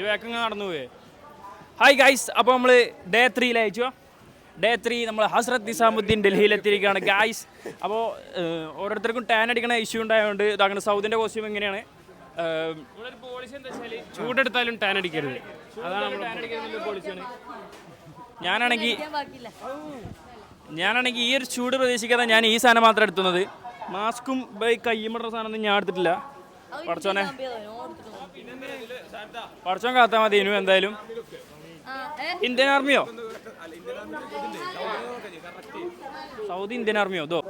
ഇജ് വേക്കം നടന്നു പോയേ. ഹായ് ഗൈസ് അപ്പോൾ നമ്മൾ ഡേ ത്രീയിൽ അയച്ചു. ഡേ ത്രീ നമ്മൾ ഹസ്രത് നിസാമുദ്ദീൻ ഡൽഹിയിലെത്തിയിരിക്കുകയാണ്. ഗൈസ് അപ്പോൾ ഓരോരുത്തർക്കും ടാൻ അടിക്കണ ഇഷ്യൂ ഉണ്ടായതുകൊണ്ട് ഇതാകണം സൗദിന്റെ കോസ്റ്റ്യൂം എങ്ങനെയാണ്? ഇവിടെ പോളിസി എന്താ വെച്ചാൽ ചൂടെടുത്താലും ടാൻ അടിക്കരുത്. അതാണ് നമ്മൾ ടാൻ അടിക്കുന്ന പോളിസിയാണ് ഞാനാണെങ്കിൽ ബാക്കിയില്ല. ഞാനാണെങ്കിൽ ഈ ഒരു ചൂട് പ്രതീക്ഷിക്കാതെ ഞാൻ ഈ സാധനം മാത്രം എടുത്തുന്നത്. മാസ്കും ബൈ സാധനം ഒന്നും ഞാൻ എടുത്തിട്ടില്ല. പടച്ചോനെ പടച്ചോൻ കാത്താൽ മതി ഇനു എന്തായാലും? ഇന്ത്യൻ ആർമിയോ? സൗദി ഇന്ത്യൻ ആർമിയോ? ഇതോ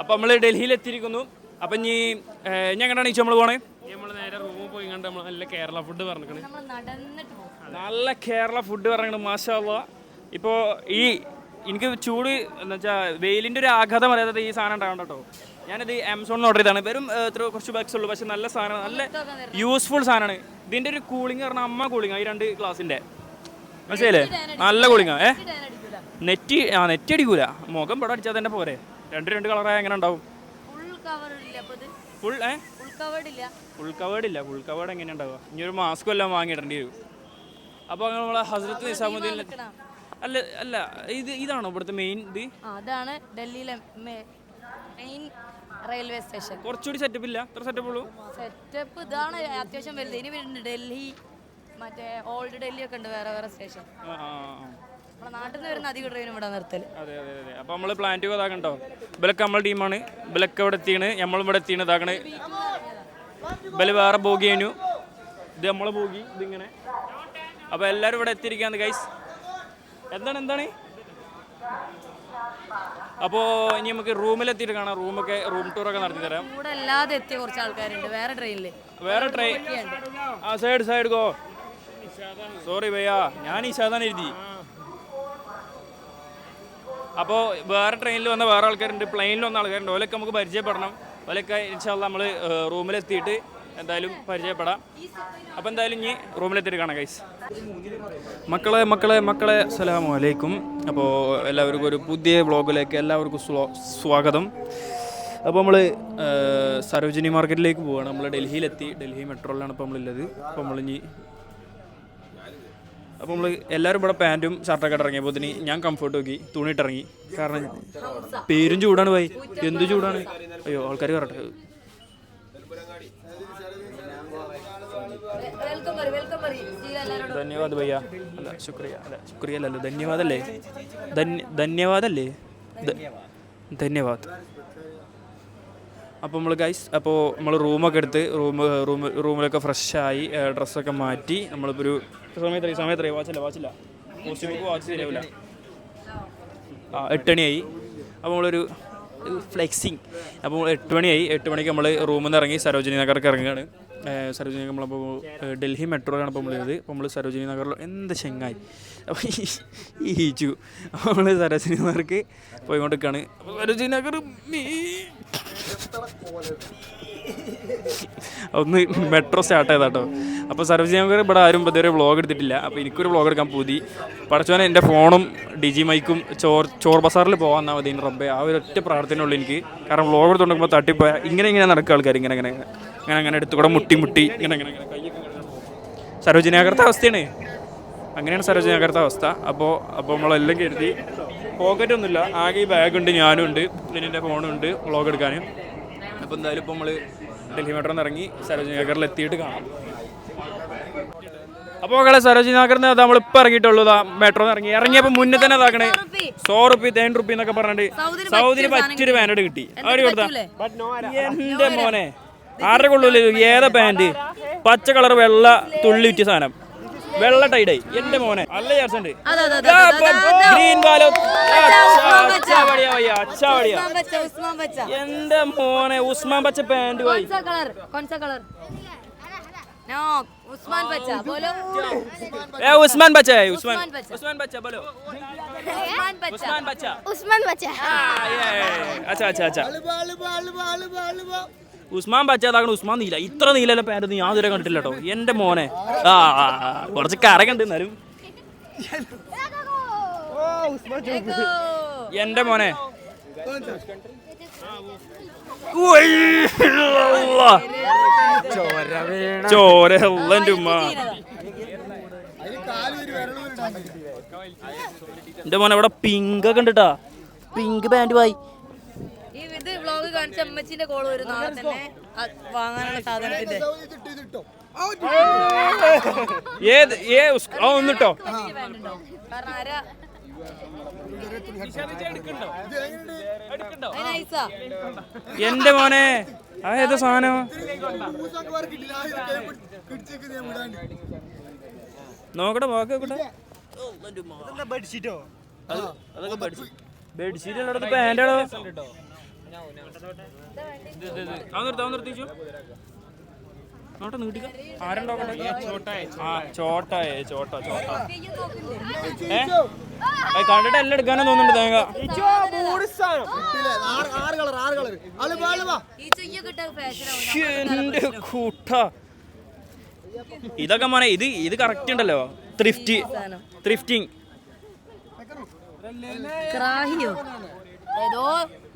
അപ്പൊ നമ്മൾ ഡൽഹിയിൽ എത്തിയിരിക്കുന്നു അപ്പൊ ഇനി എങ്ങനെയാണ് ഈച്ചോ നമ്മൾ പോണേ? നമ്മൾ നേരെ റൂമിൽ പോയി കണ്ട് നമ്മൾ നല്ല കേരള ഫുഡ് പറഞ്ഞു നമ്മൾ നടന്നിട്ട് നല്ല കേരള ഫുഡ് പറയുന്നത് മാഷാള്ള ഇപ്പോൾ ഈ എനിക്ക് ചൂട് എന്താ വെയിലിന്റെ വെയിലിന്റെ ഒരു ആഘാതം അറിയാതെ ഈ സാധനം ഉണ്ടാവണ്ട കേട്ടോ. ഞാനിത് ആമസോണിൽ ഓർഡർ ചെയ്താണ് വെറും എത്ര കുറച്ച് ബാഗ്സ് ഉള്ളൂ. പക്ഷെ നല്ല സാധനം നല്ല യൂസ്ഫുൾ സാധനമാണ്. ഇതിന്റെ ഒരു കൂളിംഗ് പറഞ്ഞാൽ അമ്മ കൂളിംഗ് ഈ രണ്ട് ക്ലാസ്സിന്റെ മനസ്സിലല്ലേ നല്ല കൂളിംഗ് ഏ? നെറ്റ് ആ നെറ്റ് അടിക്കൂല. മുഖം പടം അടിച്ചാൽ തന്നെ പോരെ. രണ്ട് രണ്ട് കളറായ എങ്ങനെ ഉണ്ടാവും? ഫുൾ ഏ? ഫുൾ കവേർഡ് ഇല്ല. ഫുൾ കവേർഡ് എങ്ങനെ ഉണ്ടാവുക? ഇനി ഒരു മാസ്ക് എല്ലാം വാങ്ങിയിടേണ്ടി വരും. അപ്പോൾ നമ്മളെ ഹസ്രത്ത് നിസാമുദ്ദീൻ അല്ല അല്ല ഇത് ഇതാണോ ഇവിടുത്തെ മെയിൻ ഇത്? അതാണ് ഡൽഹിയിലെ മെയിൻ റെയിൽവേ സ്റ്റേഷൻ. കുറച്ചുകൂടി സെറ്റപ്പ് ഇല്ല. എത്ര സെറ്റപ്പ് ഉള്ളൂ. സെറ്റപ്പ് ഇതാണ് അത്യാവശ്യം വലുത്. ഇനി വരുന്നുണ്ട് ഡൽഹി മറ്റേ ഓൾഡ് ഡൽഹി ഒക്കെ ഉണ്ട് വേറെ വേറെ സ്റ്റേഷൻ ആ, ആ, ആ. നമ്മുടെ നാട്ടിൽ നിന്ന് വരുന്ന അധികം ട്രെയിൻ ഇവിടെ നിർത്തൽ. അതെ അതെ അതെ. അപ്പോൾ നമ്മൾ പ്ലാൻ ടു ഇതാക്കണ്ടോ ഇവലൊക്കെ നമ്മളെ ടീമാണ് ഇവലൊക്കെ ഇവിടെ എത്തിയാണ് നമ്മളും ഇവിടെ എത്തിയാണ് ഇതാക്കണ്. ഇവൽ വേറെ ബോഗി കഴിഞ്ഞു ഇത് നമ്മളെ ബോഗി ഇതിങ്ങനെ അപ്പോൾ എല്ലാവരും ഇവിടെ എത്തിയിരിക്കുകയാണ് ഗൈസ് എന്താണ് എന്താണ്? അപ്പോൾ ഇനി നമുക്ക് റൂമിലെത്തിയിട്ട് കാണാം. റൂമൊക്കെ റൂം ടൂറൊക്കെ നടത്തി തരാം. കൂടെ അല്ലാതെ എത്തിയ കുറച്ച് ആൾക്കാരുണ്ട്. വേറെ ട്രെയിനിൽ വേറെ ട്രെയിൻ ആ സൈഡ് സൈഡ് ഗോ സോറി ഭയ്യാ ഞാൻ ഈ ഇഷാദാൻ എഴുതി. അപ്പോൾ വേറെ ട്രെയിനിൽ വന്ന വേറെ ആൾക്കാരുണ്ട്. പ്ലെയിനിൽ വന്ന ആൾക്കാരുണ്ട്. ഓലൊക്കെ നമുക്ക് പരിചയപ്പെടണം. ഓലൊക്കെ ഇൻഷാല്ല നമ്മൾ റൂമിലെത്തിയിട്ട് എന്തായാലും പരിചയപ്പെടാം. അപ്പോൾ എന്തായാലും ഇനി റൂമിലെത്തിയിട്ട് കാണാം ഗൈസ് മക്കളെ മക്കളെ മക്കളെ അസ്സലാമു അലൈക്കും. അപ്പോൾ എല്ലാവർക്കും ഒരു പുതിയ വ്ളോഗിലേക്ക് എല്ലാവർക്കും സ്വാഗതം. അപ്പോൾ നമ്മൾ സരോജിനി മാർക്കറ്റിലേക്ക് പോവുകയാണ് നമ്മൾ ഡൽഹിയിലെത്തി. ഡൽഹി മെട്രോയിലാണ് ഇപ്പോൾ നമ്മളുള്ളത് അപ്പോൾ നമ്മൾ ഇനി അപ്പോൾ നമ്മൾ എല്ലാവരും ഇവിടെ പാന്റും ഷർട്ടൊക്കെ ഇറങ്ങിയപ്പോൾ ഇതിന് ഞാൻ കംഫർട്ട് നോക്കി. തുണിയിട്ടിറങ്ങി കാരണം പേരും ചൂടാണ് പോയി എന്ത് ചൂടാണ്? അയ്യോ ആൾക്കാർ കറട്ടെ വെൽക്കം പറയും വെൽക്കം പറയും ധന്യവാദ് ഭയ്യ. അല്ല ശുക്രിയ. അല്ല ശുക്രിയ അല്ലല്ലോ ധന്യവാദല്ലേ? ധന്യ ധന്യവാദല്ലേ? ധന്യവാദ്. അപ്പോൾ നമ്മൾ ഗൈസ് അപ്പോൾ നമ്മൾ റൂമൊക്കെ എടുത്ത് റൂം റൂം റൂമിലൊക്കെ ഫ്രഷായി ഡ്രസ്സൊക്കെ മാറ്റി നമ്മളിപ്പോൾ ഒരു സമയത്ത് സമയത്ത് വാച്ചില്ല വാച്ചില്ല. കോസ്റ്റ്യൂമിക്ക് വാച്ച് തരാവില്ല. ആ എട്ടണിയായി അപ്പോൾ നമ്മളൊരു ഫ്ലെക്സിങ് അപ്പോൾ എട്ട് മണിയായി എട്ട് മണിക്ക് നമ്മൾ റൂമിൽ നിന്ന് ഇറങ്ങി സരോജിനി നഗർക്ക് ഇറങ്ങുകയാണ്. സരോജിനി നമ്മളപ്പോൾ ഡൽഹി മെട്രോയിലാണ് ഇപ്പോൾ നമ്മൾ അപ്പോൾ നമ്മൾ സരോജിനി നഗറിൽ എന്ത് ചെങ്ങായി. അപ്പോൾ ഈ ഈച്ചു അപ്പോൾ നമ്മൾ സരോജിനി നഗർക്ക് പോയിക്കൊണ്ടിരിക്കുകയാണ് അപ്പോൾ സരോജിനി നഗർ ഒന്ന് മെട്രോ സ്റ്റാർട്ട് ചെയ്താട്ടോ. അപ്പോൾ നഗർ ഇവിടെ ആരും ഇതുവരെ വ്ളോഗ് എടുത്തിട്ടില്ല. അപ്പോൾ എനിക്കൊരു വ്ളോഗ് എടുക്കാൻ പൂതി. പഠിച്ചോനെ എന്റെ ഫോണും ഡിജി മൈക്കും ചോർ ചോർ ബസാറിൽ പോകാൻ മതി റബ്ബെ. ആ ഒരു ഒറ്റ പ്രാർത്ഥനയുള്ളൂ എനിക്ക്. കാരണം വ്ളോഗ് എടുത്തുകൊണ്ടിരിക്കുമ്പോൾ തട്ടിപ്പോയ ഇങ്ങനെ ഇങ്ങനെ നടക്കുക ആൾക്കാർ ഇങ്ങനെ ഇങ്ങനെ ഇങ്ങനെ അങ്ങനെ എടുത്തുകൂടെ മുട്ടി മുട്ടി ഇങ്ങനെ ഇങ്ങനെ സരോജനാകർത്ത. അവസ്ഥയാണ്. അങ്ങനെയാണ് സരോജനാകർത്ത അവസ്ഥ. അപ്പോൾ അപ്പോൾ നമ്മളെല്ലാം കരുതി. പോക്കറ്റ് ഒന്നുമില്ല. ആകെ ഈ ബാഗുണ്ട് ഞാനും ഉണ്ട്. പിന്നെ എന്റെ ഫോണും ഉണ്ട്. വ്ളോഗ് എടുക്കാൻ അപ്പോൾ എന്തായാലും ഇപ്പോൾ നമ്മൾ ഡൽഹി മെട്രോ നിന്ന് ഇറങ്ങി സരോജിനി നഗറിൽ എത്തിയിട്ട് കാണാം. അപ്പോൾ മക്കളെ സരോജിനി നഗറിൽ നിന്ന് നമ്മൾ ഇപ്പോൾ ഇറങ്ങിയിട്ടുള്ളൂ മെട്രോ ഇറങ്ങി. ഇറങ്ങിയപ്പോൾ മുന്നേ തന്നെ ഇതാക്കണേ സോ റുപ്പി തേൻ റുപ്പി എന്നൊക്കെ പറഞ്ഞിട്ട് സൗദിന് പറ്റൊരു പറ്റിയൊരു പാന്റ് കിട്ടി. അവർ കൊടുത്താ? എന്റെ മോനെ. ആരുടെ കൊള്ളൂല്ലേ ഇത്? ഏതാ പാന്റ് പച്ച കളർ വെള്ള തുള്ളി വിറ്റ സാധനം. വെള്ള ടൈഡായി എന്റെ മോനെ നല്ല ചേർച്ചുണ്ട് അതെ അതെ അതെ അതെ, അതെ, അതെ. ഗ്രീൻ ബാലോ ഉസ്മാൻ ബച്ച. അച്ചാവടിയാ വയ്യ അച്ചാവടിയാ ഉസ്മാൻ ബച്ച ഉസ്മാൻ ബച്ച എന്റെ മോനെ ഉസ്മാൻ പച്ച പാൻറ് പോയി कौन सा कलर कौन सा कलर नो उस्मान बच्चा बोलो ഏ ഉസ്മാൻ പച്ച है, ഉസ്മാൻ ഉസ്മാൻ ബച്ച. ഉസ്മാൻ പച്ച बोलो उस्मान बच्चा ഉസ്മാൻ പച്ച ഉസ്മാൻ ബച്ച ആ, yeah, yeah, yeah. അച്ഛാ അച്ഛാ അച്ഛാ ഉസ്മാൻ പച്ച അതാകണം ഉസ്മാൻ നീല. ഇത്ര നീലല്ല പാന്റ് ഞാൻ ഇതുവരെ കണ്ടിട്ടില്ല കേട്ടോ എന്റെ മോനെ. ആ കുറച്ച് കറകുണ്ട് എന്നാലും. എന്റെ മോനെ. ചോര ഉമ്മ. എന്റെ മോനെ ഇവിടെ പിങ്ക് ഒക്കെ ഉണ്ട് കേട്ടാ പിങ്ക് പാന്റ് ഇത് വ്ളോഗ് കോൾ വരും നാളെ തന്നെ വാങ്ങാനുള്ള സാധനത്തിന്റെ. ഏത് ഏ ആ ഒന്നിട്ടോ? കാരണം ആരാ? എന്റെ മോനെ ആ ഏത് സാധനം? നോക്കട്ടെ നോക്കട്ടെ. ബെഡ്ഷീറ്റോ ബെഡ്ഷീറ്റ് എല്ലായിടത്ത് നിർത്തിച്ചു നോട്ടെ നീട്ടിക്ക ആരുണ്ടോക്കട്ടെ ആ ചോട്ടായേ ചോട്ട ചോട്ട. ഏ? അത് കണ്ടിട്ട് എല്ലാം എടുക്കാനോ തോന്നുന്നുണ്ട് തേങ്ങ. ഈ ചെയ്യൊക്കെ ഇട്ട ഫാഷനാവും എന്റെ കൂട്ട. ഇതൊക്കെ മോനെ ഇത് ഇത് കറക്റ്റ് ഉണ്ടല്ലോ. ത്രിഫ്റ്റി ത്രിഫ്റ്റിങ് ക്രാഹിയോ ഏതോ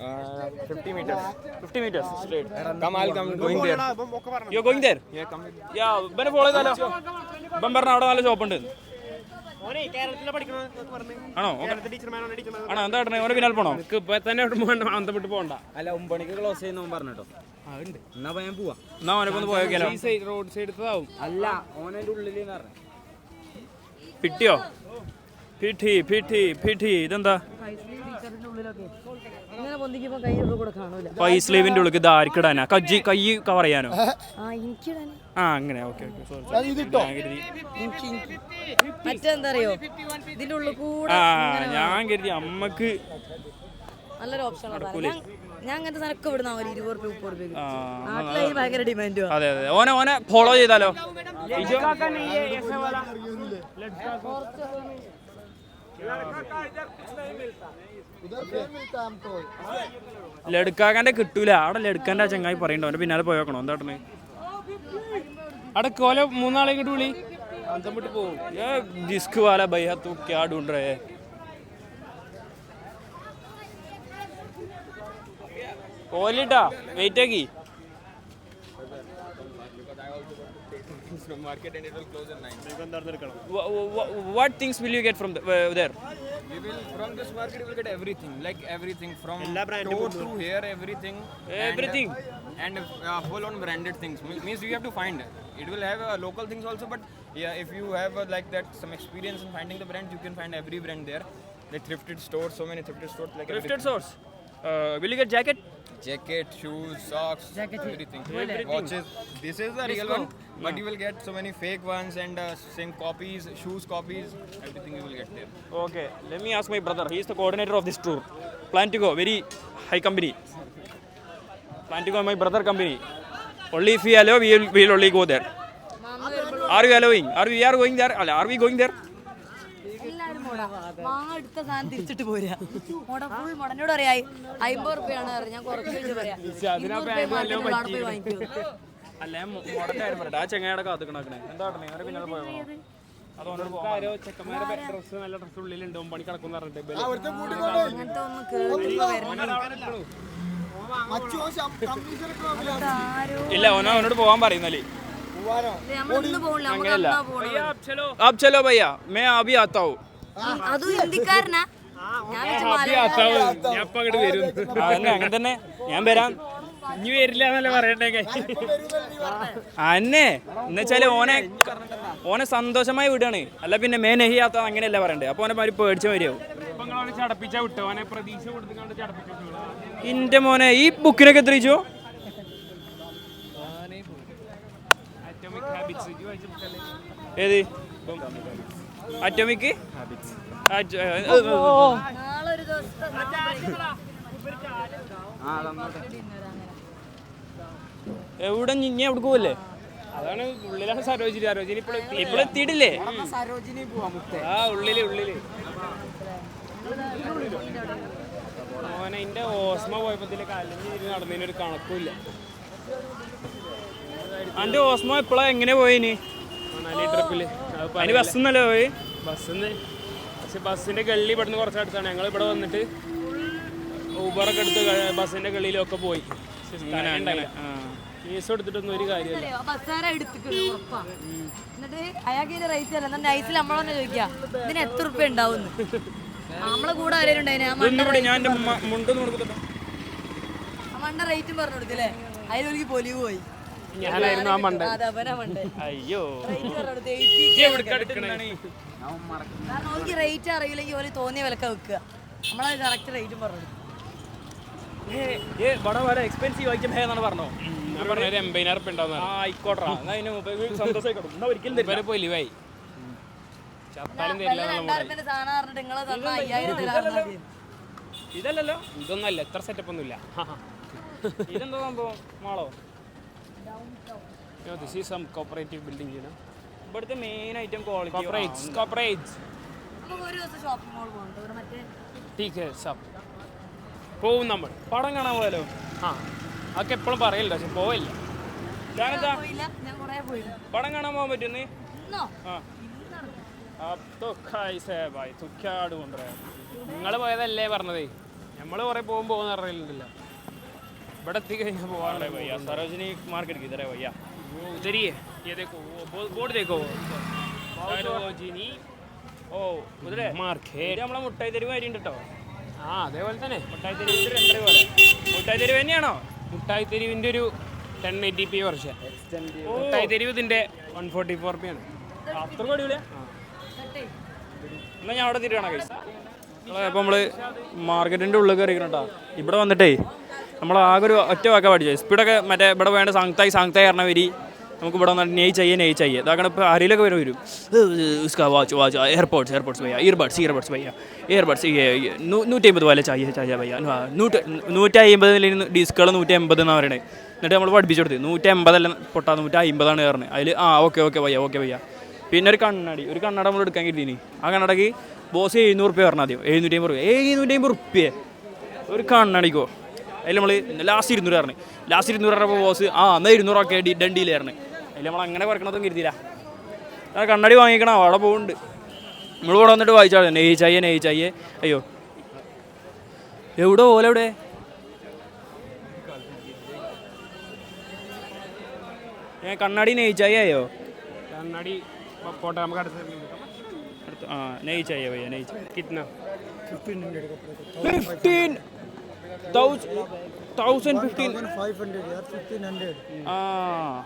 50 meters. Fifty meters straight Come, I'll come. going there. You're going there Yeah, come. Yeah, ya ഇവനെ ഫോളോ ചെയ്താലോ? പറഞ്ഞ അവിടെ നല്ല ഷോപ്പ് ഉണ്ട്. ആണോ. ആണോ? എന്താ ഏട്ടനെ ഓനെ പിന്നാലെ പോണോ? ഇപ്പൊ തന്നെ അല്ല ഒമ്പണിക്ക് ക്ലോസ് ചെയ്യുന്ന എന്നാ ഞാൻ പോവാ. എന്നാ ഒന്ന് റോഡ് അല്ല ഉള്ളിൽ പറഞ്ഞു. പിട്ടിയോ പിഠി പിഠി പിഠി ഇതെന്താ? ഇങ്ങനെ പൊന്തിക്കുമ്പോ കൈ കൂടെ കാണൂല. പൈ സ്ലീവിന്റെ ഉള്ളിൽ ഇത് ആർക്കിടാനാ കജ്ജി കൈ കവർ ചെയ്യാനോ ആ എനിക്ക് ആ അങ്ങനെ ഓക്കെ മറ്റെന്താ അറിയോ ഇതിന്റെ ഉള്ളിൽ കൂടെ ആ ഞാൻ കരുതി അമ്മയ്ക്ക് നല്ലൊരു ഓപ്ഷൻ ഞാൻ ഞാൻ അങ്ങനത്തെ സാധനമൊക്കെ ഇവിടുന്ന ഒരു ഇരുപത് രൂപ മുപ്പത് രൂപ ആ, നാട്ടിലെ ഈ ഭയങ്കര ഡിമാൻഡ് അതെ അതെ. ഓനെ ഓനെ ഫോളോ ചെയ്താലോ? ലടുക്കാക്കാന്റെ കിട്ടൂല. അവിടെ ലടുക്കാന്റെ ആ ചങ്ങായി പറയണ്ട. അവന്റെ പിന്നാലെ പോയി നോക്കണം. എന്താട്ടണേ അവിടെ കോല മൂന്നാളെ കിട്ടു വിളി. അന്തമിട്ട് പോകും ജിസ്ക് വാല ബൈഹ തൂക്കി ആടുണ്ടേ കോലിട്ടാ? വെയിറ്റ് ആക്കി. What things will you get from the. Uh, We will from this market we will get everything, like everything from toe to hair, everything. and, Everything? uh, And uh, full on branded things. Me- Means you have to find. It will have uh, local things also, but yeah, if you have uh, like that some experience in finding the brands, you can find every brand there. The thrifted stores, so many thrifted stores, like Thrifted source. Uh, will you get jacket? jacket, shoes, socks, everything. Watches. This is the real one, but you will get so many fake ones and uh, same copies, shoes copies, everything you will get there. Okay. Let me ask my brother. He is the coordinator of this tour. Plan to go. Very high company. Plan to go my brother company. Only if we allow, we will, we will only go there. Are you allowing? Are we are going there? Are we going there? എടുത്ത സാധനം തിരിച്ചിട്ട് പോരാ മോട full മോടനോട് പറയാ അമ്പത് റുപ്യാണ് ഞാൻ കുറച്ച് വെച്ച് പറയാം ഇരുന്നൂറ് രൂപ വാങ്ങിക്കൂ അല്ല ഞാൻ മോഡലിന്റെ കാര്യം പറയട്ടെ ആ ചെങ്ങയുടെ കാത്തുക്കണേ എന്താ പറഞ്ഞേ അവരെ പിന്നാലെ പോയോ അത് ഓനോട് പോകാൻ ആരോ ചെക്കന്മാരെ ഡ്രസ്സ് നല്ല ഡ്രസ്സ് ഉള്ളിലുണ്ട് ഒമ്പണി കിടക്കും പറഞ്ഞിട്ട് ബല- അങ്ങനത്തെ ഒന്നും കേൾക്കുമ്പോ വരണം ആരോ ഇല്ല ഓനോ അവനോട് പോകാൻ പറയുന്നല്ലേ നമ്മളൊന്നും പോകില്ല നമ്മൾ അങ്ങനെയല്ല. അന്നാ പോണത് अब चलो भैया मैं अभी आता हूँ അതും ഹിന്ദിക്കാരനാ ഞാൻ വെച്ച മലയാളം ഞാൻ അപ്പൊ അങ്ങോട്ട് വരും അങ്ങനെ അങ്ങനെ തന്നെ ഞാൻ വരാം ഇനി വരില്ല എന്നല്ലേ പറയണ്ടേ അന്നെ എന്നുവെച്ചാൽ ഓനെ ഓനെ സന്തോഷമായി വിടുകയാണ് അല്ല പിന്നെ മേ നെഹിയാത്ത അങ്ങനെയല്ല പറയണ്ടേ? അപ്പൊ ഓനെ ഒരു പേടിച്ച വിട്ടു. ഇന്റെ മോനെ ഈ ബുക്കിനൊക്കെ എത്ര ചോദിച്ചോ? ഏത്? അറ്റോമിക് ദിവസത്തെ ആ എവിടെ ഇനി എവിടെ പോവല്ലേ? അതാണ് ഉള്ളിലാണ് സരോജിനി. സരോജിനി ഇപ്പോൾ ഇപ്പോൾ എത്തിയിട്ടില്ലേ? സരോജിനി പോവാ മുത്തേ. ആ ഉള്ളിൽ ഉള്ളിൽ. മോനെ എന്റെ ഓസ്മ പോയപ്പത്തിൽ കലഞ്ഞ് നടന്നതിന് ഒരു കണക്കുമില്ല. അന്റെ ഓസ്മ എപ്പോഴാ എങ്ങനെ പോയിനി മണാലി ട്രിപ്പിൽ അതിന് ബസ്സൊന്നല്ലേ പോയി? ബസ്സിന്ന്. പക്ഷെ ബസ്സിന്റെ ഗള്ളി ഇവിടുന്ന് കുറച്ച് അടുത്താണ്. ഞങ്ങൾ ഇവിടെ വന്നിട്ട് ഊബറൊക്കെ എടുത്ത് ബസ്സിന്റെ ഗള്ളിയിലൊക്കെ പോയി. ഉണ്ടായില്ല. കേസ് എടുത്തിട്ടൊന്നും ഒരു കാര്യമില്ല. ബസ്സാര എടുത്തിട്ടുണ്ട് ഉറപ്പാ. എന്നിട്ട് അയാൾക്ക് റേറ്റ് അല്ല എന്നാ നൈസിൽ നമ്മളെന്നെ ചോദിക്കാം ഇതിന് എത്ര ഉറുപ്പ്യ ഉണ്ടാവും നമ്മളെ കൂടെ ആരെയും ഉണ്ടായിന് മണ്ട ഞാൻ മുണ്ട് മണ്ട റേറ്റും പറഞ്ഞു കൊടുത്തില്ലേ? അതിലൊരു പൊലിവ് പോയി. ഞാനായിരുന്നു ആ മണ്ട അയ്യോ. റേറ്റ് പറഞ്ഞു കൊടുത്ത് 80 കാരണം ഓർക്ക് റേറ്റ് അറിയില്ലെങ്കിൽ ഓര് തോന്നിയ വിലക്ക വെക്കുക. നമ്മളത് കറക്റ്റ് റേറ്റും പറഞ്ഞു ഏ ഏ ബട ബട എക്സ്പെൻസീവ് ഐറ്റം ഹേ എന്നാണ് പറഞ്ഞോ ആയിക്കോട്ടെ. ഇതല്ലല്ലോ? ഇതൊന്നല്ല എത്ര സെറ്റപ്പ് ഒന്നുമില്ല. ഇതെന്താ സംഭവം? മാളോ? This is some cooperative building ഇവിടുത്തെ main item quality corporates corporates ടീക്ക് സബ് പോവും നമ്മൾ. പടം കാണാൻ പോയാലോ? ആ. അതൊക്കെ എപ്പോഴും പറയില്ല പക്ഷെ പോവില്ല ഞാനെന്താ പോയില്ല ഞാൻ കുറേ പോയിട്ടുണ്ട് പടം കാണാൻ പോകാൻ പറ്റുന്നേ ഇന്നോ ആ अब तो कैसे है भाई तू क्या ढूंढ रहा है നിങ്ങൾ പോയതല്ലേ പറഞ്ഞതേ നമ്മൾ കുറെ പോകുമ്പോൾ പോകുന്ന അറിയില്ല ഇവിടെ എത്തി കഴിഞ്ഞാൽ अरे പോകാനുള്ള भैया सरोजनी मार्केट किधर है भैया उधर ही है ये देखो वो बो- बोर्ड देखो സരോജിനി ഓ കുതിരെ മാർക്കറ്റ് ഇത് നമ്മളെ മുട്ടായി തെരുവ് വരിണ്ട് കേട്ടോ ആ അതേപോലെ തന്നെ മുട്ടായി തെരുവ് രണ്ടര പോലെ മുട്ടായി തെരുവ് തന്നെയാണോ മുട്ടായി തെരുവിന്റെ ഒരു ടെൻ എയ്റ്റി പി വർഷം മുട്ടായി തെരുവ് ഇതിന്റെ വൺ ഫോർട്ടി ഫോർ പി ആണ്. അത്ര അടിപൊളിയാ? എന്നാ ഞാൻ അവിടെ തിരികണം കൈസ് അപ്പോൾ നമ്മൾ മാർക്കറ്റിന്റെ ഉള്ളിൽ കയറിക്കണം കേട്ടോ. ഇവിടെ വന്നിട്ടേ നമ്മൾ ആകെ ഒരു ഒറ്റ വാക്കാ പഠിച്ചു സ്പീഡൊക്കെ മറ്റേ ഇവിടെ വേണ്ട സാങ്തായി സാങ്തായി പറഞ്ഞ വരി നമുക്ക് ഇവിടെ വന്നിട്ട് നെയ് ചെയ്യേ നെയ് ചെയ്യേ ഇതാക്കണം ഇപ്പോൾ ആരെയിലൊക്കെ വരും വരും. വാച്ച് വാച്ച് എയർപോർട്സ് എയർപോർട്സ് ഭയ്യ ഇയർബഡ്സ് ഇയർബഡ്സ് ഭയ്യ ഇയർബഡ്സ് നൂറ്റി അമ്പത് പോലെ ചായ ചായ ഭയ്യ നൂറ്റി നൂറ്റി അമ്പതിൽ ഡിസ്കുകൾ നൂറ്റി അമ്പത് എന്നാണ് പറയണത് എന്നിട്ട് നമ്മൾ പഠിപ്പിച്ചു കൊടുത്തു. നൂറ്റി അമ്പതല്ല പൊട്ടാ നൂറ്റി അമ്പതാണ് കയറുന്നത് അതിൽ ആ ഓക്കെ ഓക്കെ ഭയ്യ ഓക്കെ ഭയ്യ പിന്നെ ഒരു കണ്ണാടി. ഒരു കണ്ണട നമ്മൾ എടുക്കാൻ കരുതിനി. ആ കണ്ണടക്ക് ബോസ് എഴുന്നൂറ് റുപ്യ പറഞ്ഞാൽ ആദ്യം എഴുന്നൂറ്റി അമ്പത് റുപ്യ. എഴുന്നൂറ്റി അമ്പത് റുപ്യ. ഒരു കണ്ണടിക്കോ. അതിൽ നമ്മൾ ലാസ്റ്റ് ഇരുന്നൂറ് പറഞ്ഞു. ലാസ്റ്റ് ഇരുന്നൂറ് പറഞ്ഞപ്പോൾ ബോസ് ആ എന്നാൽ ഇരുന്നൂറൊക്കെ ഡണ്ടിയിലായിരുന്നു അതിൽ നമ്മൾ അങ്ങനെ കുറക്കണതും കരുതിയില്ല. ഞാൻ കണ്ണടി വാങ്ങിക്കണം അവിടെ പോകുന്നുണ്ട് നമ്മൾ ഇവിടെ വന്നിട്ട് വായിച്ചാൽ നെയ്ച്ചയ്യേ നെയ്ച്ചയ്യേ അയ്യോ. എവിടെ പോലെ എവിടെ? ഏ കണ്ണാടി ആയോ? കണ്ണാടി പോട്ടെ നമുക്ക് അടുത്ത അടുത്ത ആ നെയ്ച്ചയ്യോ അയ്യോ ഭയ്യ കിട്ടണം? കിട്ടുന്ന fifteen thousand thousand fifteen five hundred यार फिफ्टीन हंड्रेड हाँ।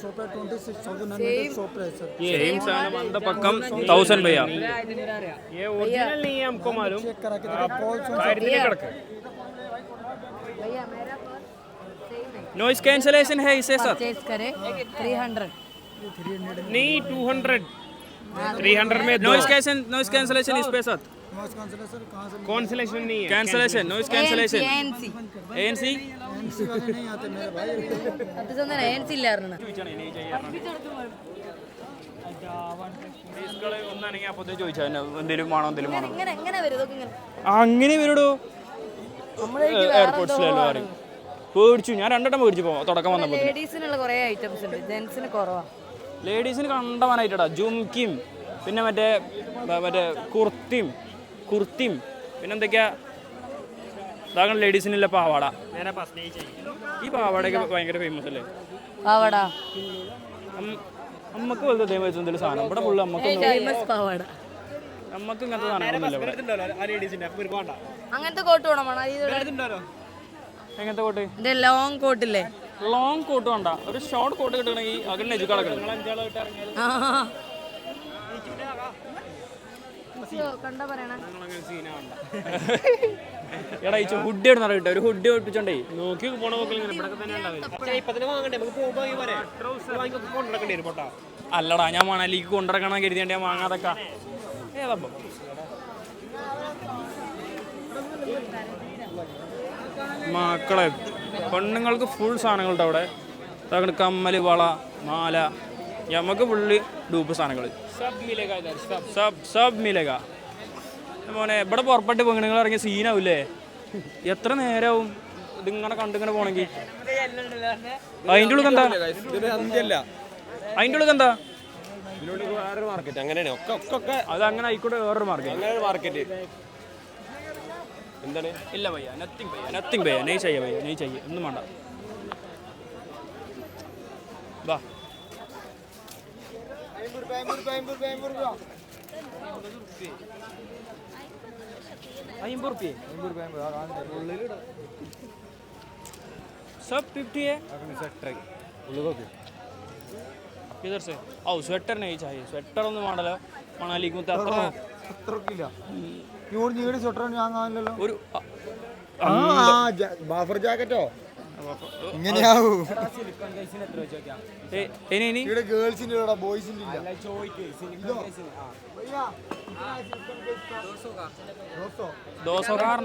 सोपे ट्वेंटी सिक्स थाउज़ेंड हंड्रेड सोपे सर। सेम सामान पक्कम थाउज़ेंड भैया। ये ओरिजिनल नहीं है हमको मालूम। चेक करा के भैया मेरा नॉइस कैंसलेशन है। इसे सर। करें थ्री हंड्रेड नहीं टू हंड्रेड थ्री हंड्रेड में नॉइस कैंसलेशन नॉइस कैंसलेशन इस पे सर। नॉइस कैंसलेशन कहाँ से कौन सिलेक्शन नहीं है cancellation noise cancellation ANC ANC NC वाले नहीं आते मेरे भाई സത്യസന്ധന എഎൻസി ഇല്ലായിരുന്നു ഒന്നാണെങ്കിൽ അപ്പോൾ ചോദിച്ചാൽ എന്തെങ്കിലും വേണോ എന്തെങ്കിലും വേണോ എങ്ങനെ എങ്ങനെ വരും ഇതൊക്കെ ഇങ്ങനെ അങ്ങനെ വരടോ എയർപോർട്ട്സിലല്ലോ പറയും പേടിച്ചു ഞാൻ രണ്ടെണ്ണം പേടിച്ചു പോവാം തുടക്കം വന്നപ്പോൾ ലേഡീസിനുള്ള കുറേ ഐറ്റംസ് ഉണ്ട് ജെൻസിന് കുറവാ ലേഡീസിന് കണ്ടവാനായിട്ടാ ജുംക്കിയും പിന്നെ മറ്റേ ബ- മറ്റേ കുർത്തിയും കുർത്തിയും പിന്നെ എന്തൊക്കെയാ? ഇതാകണം ലേഡീസിനുള്ള പാവാട. ഈ പാവാടയൊക്കെ ഭയങ്കര ഫേമസ് അല്ലേ? പാവാട. നമുക്ക് അമ്മയ്ക്ക് വലുത് അതേ വെച്ച എന്തെങ്കിലും സാധനം? ഇവിടെ ഫുള്ള് നമുക്ക് പാവാട. അമ്മയ്ക്ക് ഇങ്ങനത്തെ സാധനങ്ങളൊന്നുമില്ല അങ്ങനത്തെ കോട്ട് വേണം മണ? എങ്ങനത്തെ കോട്ട് ലോങ് കോട്ടില്ലേ ലോങ് കോട്ട് വേണ്ട. ഒരു ഷോർട്ട് കോട്ട് കിട്ടണമെങ്കിൽ കണ്ട പറയണ എടാ ഈ ഹുഡ് ഇടുന്ന കിട്ടും ഒരു ഹുഡ് ഒട്ടിച്ചോണ്ടേ. നോക്കി പോണ അല്ലടാ ഞാൻ മണലിക്ക് കൊണ്ടിറക്കണം കരുതിയാണ്ട് ഞാൻ വാങ്ങാതൊക്കെ. ഏതപ്പം മക്കളെ പെണ്ണുങ്ങൾക്ക് ഫുൾ സാധനങ്ങളുണ്ട് അവിടെ. കമ്മൽ വള മാല. നമുക്ക് ഫുള്ള് ഡൂപ്പ് സാധനങ്ങൾ. സബ് സബ്. മിലേക. ഇവിടെ പുറപ്പെട്ട് പെണ്ണുങ്ങൾ ഇറങ്ങിയ സീനാവില്ലേ? എത്ര നേരവും ഇതിങ്ങനെ കണ്ടിങ്ങനെ പോണെങ്കിൽ അതിന്റെ ഉള്ളിൽ എന്താ? അതിന്റെ ഉള്ളിൽ എന്താ? വേറൊരു മാർക്കറ്റ് അങ്ങനെയാണ്. ഒക്കെ ഒക്കെ ഒക്കെ. അത് അങ്ങനെ ആയിക്കോട്ടെ വേറൊരു മാർക്കറ്റ് മാർക്കറ്റ് എന്താണ്? ഇല്ല ഭയ്യ നത്തിങ് ഭയ്യ നത്തിങ് ഭയ്യ. നെയ് ചെയ്യ ഭയ്യ നെയ് ചെയ്യ ഒന്നും വേണ്ട. വാ अइम्बुर रुपये सब फिफ्टी है इधर से ओ स्वेटर नहीं चाहिए स्वेटर ഒന്നും വേണ്ടല്ലോ മണാലിക്ക് മുത്ത അത്ര അത്രക്കില്ല ഇങ്ങോട്ട് നീടി സ്വെറ്റർ ഞാൻ കാണില്ലല്ലോ ഒരു അ- ആ ബാഫർ ജാക്കറ്റോ ഇങ്ങനെയാവൂ. ഏ, ഇനി ഇനി ഇവിടെ ഗേൾസിന്റെ ഇവിടെ ബോയ്സിന്റെ ഇല്ല.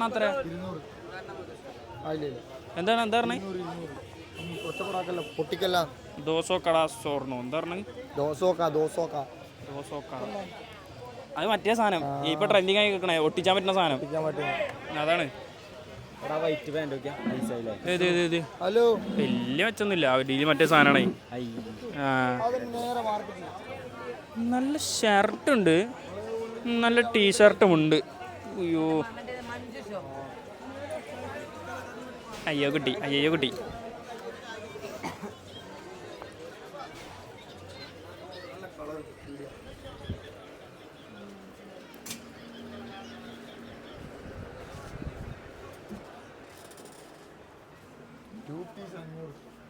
അത്ര? എന്താണ് എന്താ പറഞ്ഞേ? പൊട്ടിക്കല്ല. ദോശോ കട എന്താ അത് മറ്റേ സാധനം. ഇപ്പൊ ട്രെൻഡിങ് ആയി നിൽക്കണേ ഒട്ടിച്ചാൻ പറ്റുന്ന സാധനം. അതാണ്. ഹലോ വലിയ മെച്ചൊന്നുമില്ല. ഡീൽ മറ്റേ സാധനമാണേ. നല്ല ഷർട്ട് ഉണ്ട്. നല്ല ടീഷർട്ടും ഉണ്ട്. അയ്യോ. അയ്യോ കുട്ടി. അയ്യോ കുട്ടി.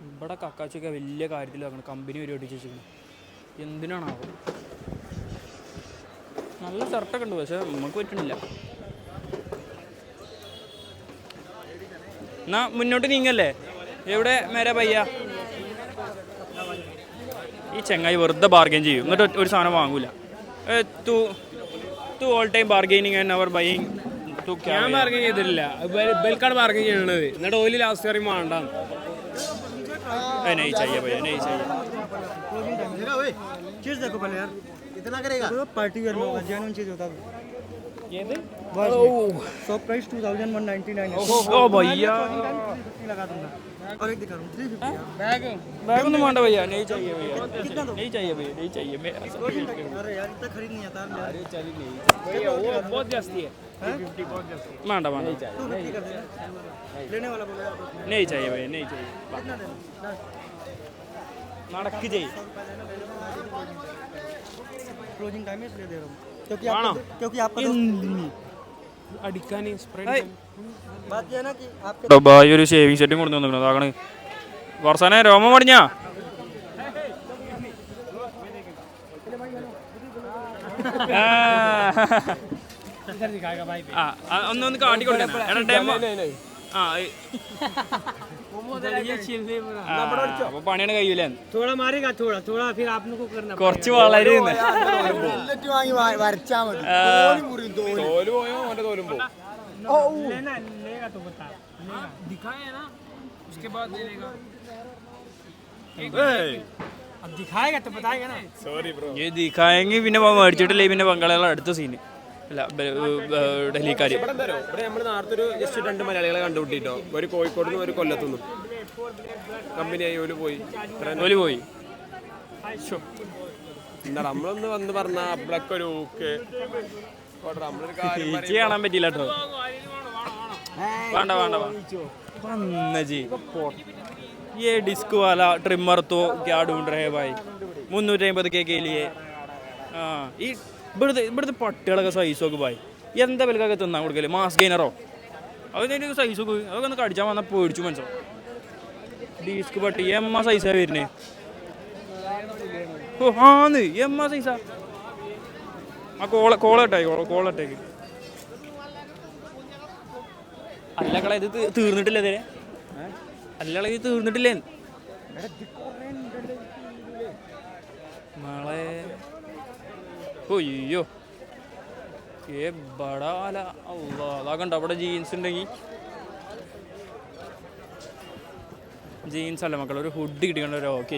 ഇവിടെ കക്കാച്ചൊക്കെ വലിയ കാര്യത്തിലാക്കണം കമ്പനി വരെ ഒട്ടിച്ച് എന്തിനാണോ എന്തിനാണാവോ? നല്ല ഷർട്ടൊക്കെ ഉണ്ട് പക്ഷെ നമുക്ക് പറ്റണില്ല. എന്നാ മുന്നോട്ട് നീങ്ങല്ലേ? എവിടെ മേരെ പയ്യ? ഈ ചെങ്ങായി വെറുതെ ബാർഗെയിൻ ചെയ്യും. എന്നിട്ട് ഒരു സാധനം വാങ്ങൂല. To to all time bargaining and our buying ഞാൻ ബാർഗെയിൻ ചെയ്തിട്ടില്ല. ബൽക്കാണ് ബാർഗെയിൻ ചെയ്യണത്. എന്നിട്ട് ഓയിൽ ലാസ്റ്റ് പറയും വേണ്ടാന്ന് नहीं नहीं चाहिए भैया नहीं चाहिए चीज़ देखो पहले यार इतना करेगा तो पार्टी वेयर में होगा जेन्युइन चीज़ होता है ये सौ price two thousand one ninety nine ओ भैया लगा दूँगा और एक दिखा बैग। बैग तो नहीं चाहिए भैया। नहीं चाहिए भैया नहीं चाहिए अरे यार इतना खरीद नहीं आता अरे भैया वो बहुत जास्ती है। मांडा मांडा। नहीं चाहिए नहीं चाहिए। भैया नहीं चाहिए। नाटक की चाहिए क्लोजिंग टाइम इसलिए दे रहा हूँ। क्योंकि आप क्योंकि आपका अडिका नहीं स्प्रेड ഡബായി ഒരു ഷേവിംഗ് സെറ്റും കൊണ്ടു വന്നിരിക്കണം അതാകണ് വർഷാനെ രോമം പടിഞ്ഞ. ഒന്ന് ഒന്ന് പണിയാണ് കഴിയൂലേ കൊറച്ച് വളരെ തോൽ പോയോ? അവന്റെ लेना लेगा तो बता लेगा दिखाए ना उसके बाद ले लेगा अब दिखाएगा तो बताएगा ना സോറി ബ്രോ ഈ ദിക്കായെങ്കിൽ പിന്നെ മേടിച്ചിട്ടില്ലേ പിന്നെ ബംഗാളികളെ അടുത്ത സീന് അല്ല ബ- ബ- ഡൽഹിക്കാര് ഇവിടെ എന്താ ഇവിടെ നമ്മൾ നേരത്തെ ഒരു ജസ്റ്റ് രണ്ട് മലയാളികളെ കണ്ടുപിട്ടിട്ടോ ഒരു കോഴിക്കോട് നിന്ന് ഒരു കൊല്ലത്തുനിന്നും കമ്പനിയായി ഓല് പോയി ഇത്ര ഓല് പോയി എന്താ നമ്മളൊന്ന് വന്ന് പറഞ്ഞ ബ്ലക്ക് ഒരു ഊക്ക് പോട്ടെ, നമ്മളൊരു കാര്യം ചേച്ചി കാണാൻ പറ്റില്ല കേട്ടോ വേണ്ട വേണ്ട വന്ന ജി ये डिस्क वाला ट्रिमर तो क्या ढूंढ रहे हैं भाई മുന്നൂറ്റി അമ്പത് കെ കെ ലിയെ ആ ഈ ഇവിടുത്തെ ഇവിടുത്തെ പട്ടികളൊക്കെ സൈസൊക്കെ ഭായി എന്താ വിലക്കൊക്കെ തിന്നാൻ കൊടുക്കല് മാസ് ഗെയിനറോ അതിൻ്റെ സൈസൊക്കെ അതൊക്കെ ഒന്ന് കടിച്ചാൽ വന്നാൽ പേടിച്ചു മനസ്സിലോ ഡിസ്ക് പട്ടി എമ്മ സൈസാ വരുന്നേ ഓ ആന്ന് എമ്മ സൈസാ ആ കോള കോളട്ടേക്ക് കോളട്ടേക്ക് അല്ലക്കളെ ഇത് തീർന്നിട്ടില്ല ഇതേ അല്ലളെ ഇത് തീർന്നിട്ടില്ലേ നാളെ ഒയ്യോ ഏ ബടാല അല്ലാ. അതാ കണ്ടോ അവിടെ ജീൻസ് ഉണ്ടെങ്കിൽ ജീൻസ് അല്ല മക്കളെ ഒരു ഹുഡ് കിട്ടിക്കണ്ട ഒരു ഓക്കെ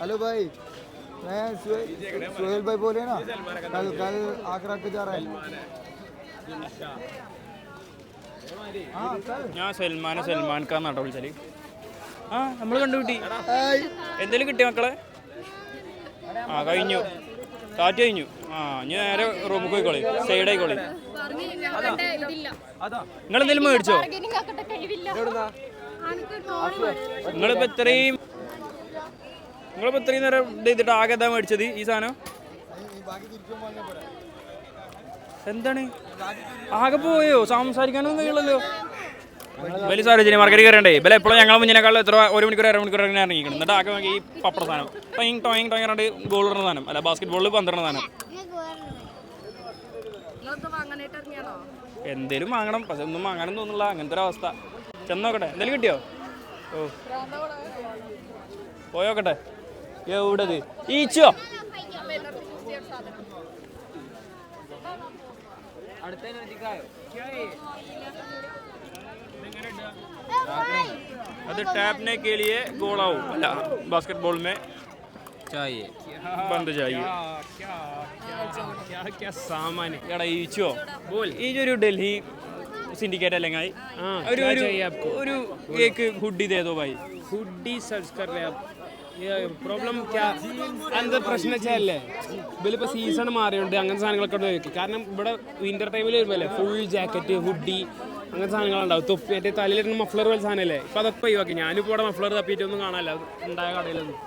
ഹലോ ഭായ്. मैं सुहेल सुहेल സൽമാൻ ഖാൻ വിളിച്ചാൽ ആ നമ്മൾ കണ്ടുകിട്ടി എന്തേലും കിട്ടിയ മക്കളെ? ആ കഴിഞ്ഞു. കാറ്റ് കഴിഞ്ഞു. ആ ഇനി നേരെ റൂമിൽ പോയിക്കോളി. സൈഡ് നിങ്ങൾ എന്തെങ്കിലും മേടിച്ചോ? നിങ്ങളിപ്പോ ഇത്രയും നിങ്ങളിപ്പോ ഇത്രയും നേരം ഇത് ചെയ്തിട്ട് ആകെ എന്താ മേടിച്ചത് ഈ സാധനം? എന്താണ്? ആകെ പോയോ? സംസാരിക്കാനൊന്നും കഴിയുള്ളല്ലോ വലിയ സാഹചര്യം മാർക്കറ്റ് കയറണ്ടേ? ഇവലെ എപ്പോഴും ഞങ്ങൾ മുന്നിനേക്കാൾ എത്ര ഒരു മണിക്കൂർ അര മണിക്കൂർ ഇങ്ങനെ ഇറങ്ങിക്കണം എന്നിട്ട് ആകെ ഈ പപ്പട സാധനം. ടോയിങ് ടോയിങ് ടോയിങ് രണ്ട് ഗോൾ ഇടുന്ന സാധനം. അല്ല ബാസ്കറ്റ് ബോളിൽ പന്ത്രണ്ട് സാധനം. എന്തേലും വാങ്ങണം. പക്ഷെ ഒന്നും വാങ്ങാനും തോന്നുന്നില്ല. അങ്ങനത്തെ ഒരു അവസ്ഥ. ചെന്നോക്കട്ടെ എന്തേലും കിട്ടിയോ? ഓ. പോയോക്കട്ടെ എവിടത്? ഈച്ചോ? അത് टैपने के लिए गोला हो अला बास्केटबॉल में चाहिए बंद चाहिए क्या सामान्य എടാ ഈച്ചോ? ബോൾ. ഈ ഒരു ഡൽഹി സിंडिकेट അല്ലെങ്കിൽ ഒരു ഒരു കേക്ക് ഹുഡി ദേ ദോ ഭായി. ഹുഡി सर्च कर ले आप പ്രോബ്ലം എന്താ പ്രശ്നം വെച്ചാലേ ഇവലിപ്പോൾ സീസൺ മാറിയുണ്ട് അങ്ങനത്തെ സാധനങ്ങളൊക്കെ വെക്കും കാരണം ഇവിടെ വിന്റർ ടൈമിൽ വരുമ്പോലെ ഫുൾ ജാക്കറ്റ് ഹുഡി അങ്ങനത്തെ സാധനങ്ങളുണ്ടാവും. തൊപ്പി മറ്റേ തലയിലിരുന്ന മഫ്ലർ പോലെ സാധനമല്ലേ ഇപ്പം അതൊക്കെ ഒഴിവാക്കി. ഞാനിപ്പോൾ ഇവിടെ മഫ്ലർ തപ്പിയിട്ടൊന്നും കാണാനില്ല. അത് ഉണ്ടായ കടയിലൊന്നും.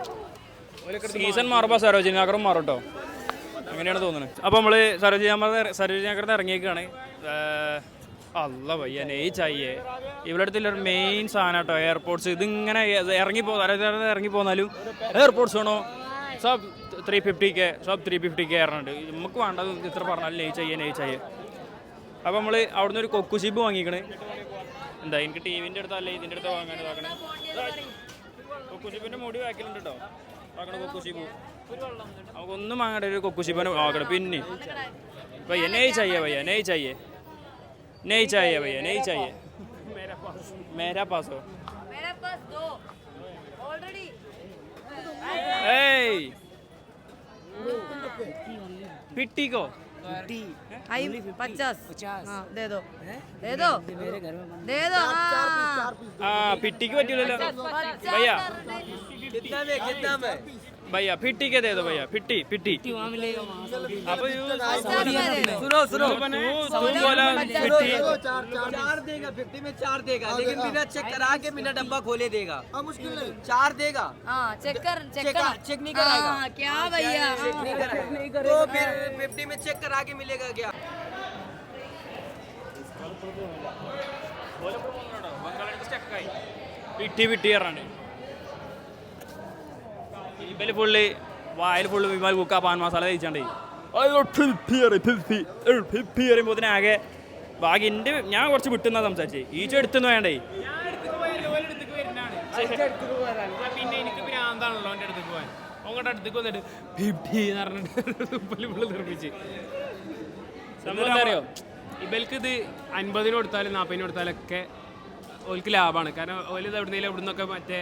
സീസൺ മാറുമ്പോൾ സരോജിനി നഗറും മാറും കേട്ടോ അങ്ങനെയാണ് തോന്നുന്നത്. അപ്പോൾ നമ്മൾ സരോജിനി നഗർ സരോജിനി നഗറിൽ ഇറങ്ങിയേക്കാണ്. അല്ല പയ്യ നെയ്ച്ചായേ ഇവിടെ അടുത്തുള്ളൊരു മെയിൻ സാധനം കേട്ടോ എയർപോർട്സ് ഇതിങ്ങനെ ഇറങ്ങിപ്പോ അതായത് ഇറങ്ങി പോന്നാലും എയർപോർട്സ് വേണോ? സബ് ത്രീ ഫിഫ്റ്റി കെ സബ് ത്രീ ഫിഫ്റ്റി കെ ഇറങ്ങുന്നുണ്ട് നമുക്ക് വേണ്ടത് ഇത്ര പറഞ്ഞാൽ നെയ്ച്ചായേ നെയ്ച്ചായേ അപ്പോൾ നമ്മൾ അവിടെ നിന്ന് ഒരു കൊക്കു ചിബ് വാങ്ങിക്കണേ. എന്താ എനിക്ക് ടി വിന്റെ അടുത്തല്ലേ ഇതിന്റെ അടുത്ത് വാങ്ങാണ്ട് നോക്കണേ കൊക്കുശിപ്പിന്റെ മുടി വാക്കിലുണ്ട് കേട്ടോ വാങ്ങണ ചിബു നമുക്കൊന്നും വാങ്ങണ്ട ഒരു കൊക്കു കൊക്കുശിപ്പനെ വാങ്ങണം. പിന്നെ. പയ്യനെ ചെയ്യേ പയ്യനെ ചെയ്യേ नहीं चाहिए भैया नहीं चाहिए। मेरा पास। मेरा पास हो। मेरा पास दो। ऑलरेडी पिट्टी को। आई पचास। पचास। हाँ, दे दो। दे दो। मेरे घर हाँ। दे दो हाँ। पिट्टी की बच्ची ले लो। अच्छा, भैया। कितना में कितना में? भैया फिट्टी के दे दो भैया फिट्टी फिट्टी। अब अच्छा, अच्छा, अच्छा। सुनो सुनो। बोला फिट्टी। चार देगा फिट्टी में चार देगा लेकिन बिना चेक करा के बिना डब्बा खोले देगा। मुश्किल चार देगा। हाँ, चेक कर चेक हाँ, नहीं हाँ, क्या भैया? तो फिर फिफ्टी में चेक करा के मिलेगा क्या? పిట్టి పిట్టి ఎర్రండి ഇവൽ ഫുള്ള് വായിൽ ഫുള്ള് വിമാൽ കുക്ക പാൻ മസാല തയ്ച്ചാണ്ടേ പറയുമ്പോൾ ആകെ ബാക്കി എന്റെ ഞാൻ കുറച്ച് വിട്ടുന്ന സംസാരിച്ചേ. ഈച്ച എടുത്തു വേണ്ടേ പിന്നെ എനിക്ക് ഭ്രാന്താണല്ലോ എന്റെ അടുത്തേക്ക് പോകാൻ. അവങ്ങളുടെ അടുത്തേക്ക് വന്നിട്ട് ഫിഫ്റ്റി എന്ന് പറഞ്ഞിട്ട് നിർമ്മിച്ച് സംഭവം അറിയോ? ഇത് അൻപതിന് കൊടുത്താലും നാൽപ്പതിന് കൊടുത്താലൊക്കെ ഓൽക്ക് ലാഭമാണ് കാരണം ഓൽ എവിടുന്നേലും എവിടുന്നൊക്കെ മറ്റേ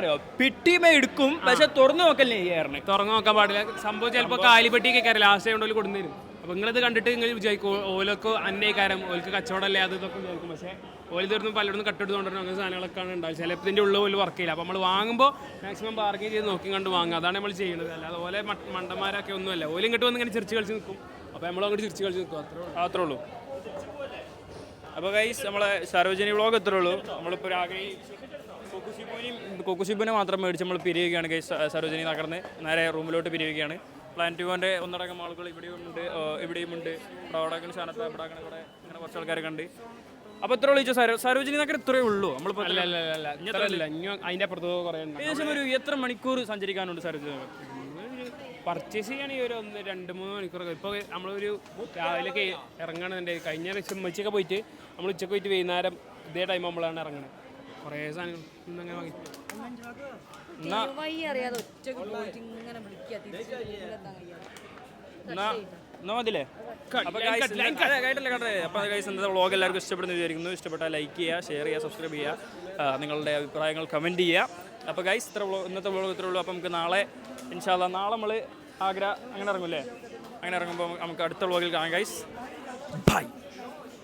അറിയോ? പിട്ടിമേ എടുക്കും പക്ഷെ തുറന്നു നോക്കല്ലേ ഏറിന്? തുറന്നു നോക്കാൻ പാടില്ല. സംഭവം ചിലപ്പോൾ കാലിപ്പെട്ടി കയറി ലാസ്റ്റ് കൊണ്ട് കൊടുന്നേരും അപ്പൊ നിങ്ങളിത് കണ്ടിട്ട് നിങ്ങൾ വിചാരിക്കും ഓലൊക്കെ അന്നേക്കാരം ഓൽക്ക് കച്ചവടമല്ലേ അത് ഇതൊക്കെ വിചാരിക്കും. പക്ഷേ ഓയിൽ തീർന്നും പലയിടത്തും കട്ടെടുത്തുകൊണ്ടിരുന്ന അങ്ങനെ സാധനങ്ങളൊക്കെ ഉണ്ടാവും ചിലപ്പോൾ ഇതിന്റെ ഉള്ളിൽ ഓൽ വർക്ക് ചെയ്യില്ല. അപ്പോൾ നമ്മൾ വാങ്ങുമ്പോൾ മാക്സിമം ബാർഗിങ് ചെയ്ത് നോക്കി കണ്ട് വാങ്ങുക. അതാണ് നമ്മൾ ചെയ്യുന്നത്. അല്ലാതെ ഓലെ മണ്ടന്മാരൊക്കെ ഒന്നുമല്ല. ഓൽ ഇങ്ങോട്ട് വന്ന് ഇങ്ങനെ ചിരിച്ച് കളിച്ച് നിൽക്കും അപ്പോൾ നമ്മളങ്ങോട്ട് ചിരിച്ച് കളിച്ച് നിൽക്കും അത്രേ ഉള്ളൂ. അത്രേ ഉള്ളൂ. അപ്പോൾ ഗൈസ് നമ്മളെ സരോജിനി വ്ളോഗ് എത്ര ഉള്ളൂ. നമ്മളിപ്പോൾ ആകെ ഈ കൊക്കുശിബുനെയും കൊക്കുശിബുനെ മാത്രം മേടിച്ച് നമ്മൾ പിരിയുകയാണ് ഗൈസ് സരോജിനി നഗർന്ന് നേരെ റൂമിലോട്ട് പിരിയുകയാണ്. പ്ലാന്റുവിന്റെ ഒന്നടങ്കം ആളുകൾ ഇവിടെയും ഉണ്ട് ആ, ഇവിടെയും ഉണ്ട്. ഇവിടെ അവിടെ കൂടെ ഇവിടെ അങ്ങനെ ഇവിടെ അങ്ങനെ കുറച്ച് ആൾക്കാരൊക്കെ ഉണ്ട് അപ്പോൾ എത്ര വിളിച്ചോ സരോ സരോജിനി നഗർ ഇത്രയേ ഉള്ളൂ. നമ്മൾ ഇത്ര അതിന്റെ അപ്പുറത്ത് കുറേ ഏകദേശം ഒരു എത്ര മണിക്കൂർ സഞ്ചരിക്കാനുണ്ട് സരോജിനി നഗർ? പർച്ചേസ് ചെയ്യുകയാണെങ്കിൽ ഒരു ഒന്ന് രണ്ട് മൂന്ന് മണിക്കൂറൊക്കെ. ഇപ്പോൾ നമ്മളൊരു രാവിലെയൊക്കെ ഇറങ്ങണമെന്നുണ്ട് കഴിഞ്ഞ ഉച്ചയ്ക്ക് പോയിട്ട് നമ്മൾ ഉച്ചയ്ക്ക് പോയിട്ട് വൈകുന്നേരം ഇതേ ടൈം നമ്മളാണ് ഇറങ്ങണത്. കുറേ സാധനങ്ങൾ വാങ്ങി. അറിയാതെ ഇങ്ങനെ. എന്നാ എന്നാ മതില്ലേ അപ്പോൾ കേട്ടില്ലേ? അപ്പോൾ ഗൈസ് വ്ളോഗ് എല്ലാവർക്കും ഇഷ്ടപ്പെടുന്നു വിചാരിക്കുന്നു. ഇഷ്ടപ്പെട്ടാൽ ലൈക്ക് ചെയ്യുക ഷെയർ ചെയ്യുക സബ്സ്ക്രൈബ് ചെയ്യുക. നിങ്ങളുടെ അഭിപ്രായങ്ങൾ കമന്റ് ചെയ്യുക. അപ്പോൾ ഗൈസ് ഇത്ര വ്ളോ ഇന്നത്തെ വ്ളോഗ് ഇത്രേ ഉള്ളൂ. അപ്പോൾ നമുക്ക് നാളെ ഇൻഷാല്ല നാളെ നമ്മൾ ആഗ്ര അങ്ങനെ ഇറങ്ങും അല്ലേ? അങ്ങനെ ഇറങ്ങുമ്പോൾ നമുക്ക് അടുത്ത വ്ളോഗിൽ കാണാം ഗൈസ് ബൈ